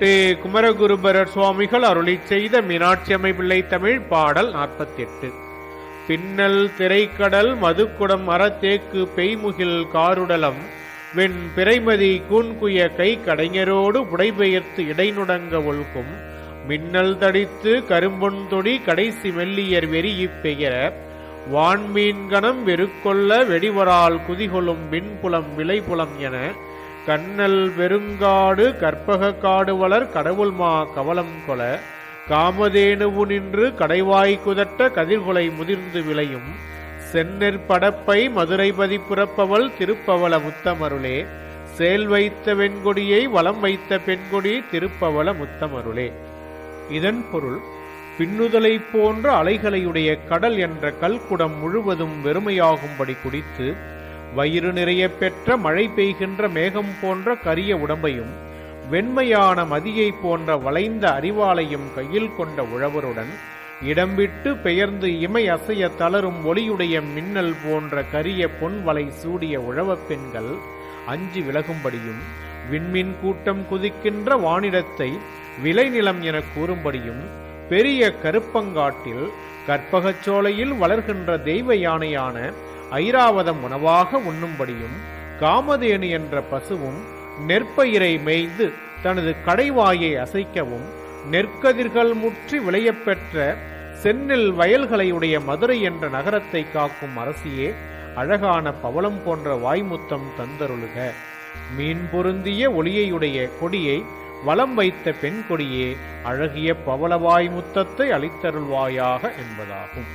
எட்டு குமரகுருபரர் சுவாமிகள் அருளி செய்த மீனாட்சி அமைப்பிள்ளை பிள்ளை தமிழ் பாடல் நாற்பத்தி எட்டு பின்னல் திரைக்கடல் மதுக்குடம் அறத்தேக்கு பெய்முகில் காருடலம் வெண் பிறைமதி கூன்குய கை கடைஞரோடு புடைபெயர்த்து இடைநுடங்க ஒல்கும் மின்னல் தடித்து கரும்பொன்தொடி கடைசி மெல்லியர் வெறி இப்பெயர வான்மீன்கணம் வெறுக்கொள்ள வெடிவரால் குதிகொளும் விண்புலம் விளைபுலம் என கண்ணல் வெறுங்காடு கற்பக காடு வளர் கடவுள்மா கவலம் கொல காமதேனுவு நின்று கடைவாய் குதட்ட கதிர்குலை முதிர்ந்து விளையும். செந்நெற்படப்பை படப்பை மதுரைபதி புறப்பவள் திருப்பவள முத்தமருளே. சேல் வைத்த வெண்கொடியை வலம் வைத்த பெண்கொடி திருப்பவள முத்தமருளே. இதன் பொருள் பின்னுதலை போன்ற அலைகளையுடைய கடல் என்ற கல்குடம் முழுவதும் வெறுமையாகும்படி குடித்து வயிறு நிறைய பெற்ற மழை பெய்கின்ற மேகம் போன்ற கரிய உடம்பையும் வெண்மையான மதியை போன்ற வளைந்த அறிவாளையும் கையில் கொண்ட உழவருடன் இடம்பிட்டு பெயர்ந்து இமை அசைய தளரும் ஒளியுடைய மின்னல் போன்ற கரிய பொன் வலை சூடிய உழவப் பெண்கள் அஞ்சி விலகும்படியும் விண்மின் கூட்டம் குதிக்கின்ற வானிடத்தை விளைநிலம் என கூறும்படியும் பெரிய கருப்பங்காட்டில் கற்பகச்சோலையில் வளர்கின்ற தெய்வ யானையான ஐராவதம் உணவாக உண்ணும்படியும் காமதேனு என்ற பசுவும் நெற்பயிரை மேய்ந்து தனது கடைவாயை அசைக்கவும் நெற்கதிர்கள் முற்றி விளையப்பெற்ற சென்னில் வயல்களையுடைய மதுரை என்ற நகரத்தை காக்கும் அரசியே அழகான பவளம் போன்ற வாய்முத்தம் தந்தருளுக. மீன் பொருந்திய ஒளியையுடைய கொடியை வலம் வைத்த பெண் கொடியே அழகிய பவளவாய் முத்தத்தை அளித்தருள்வாயாக என்பதாகும்.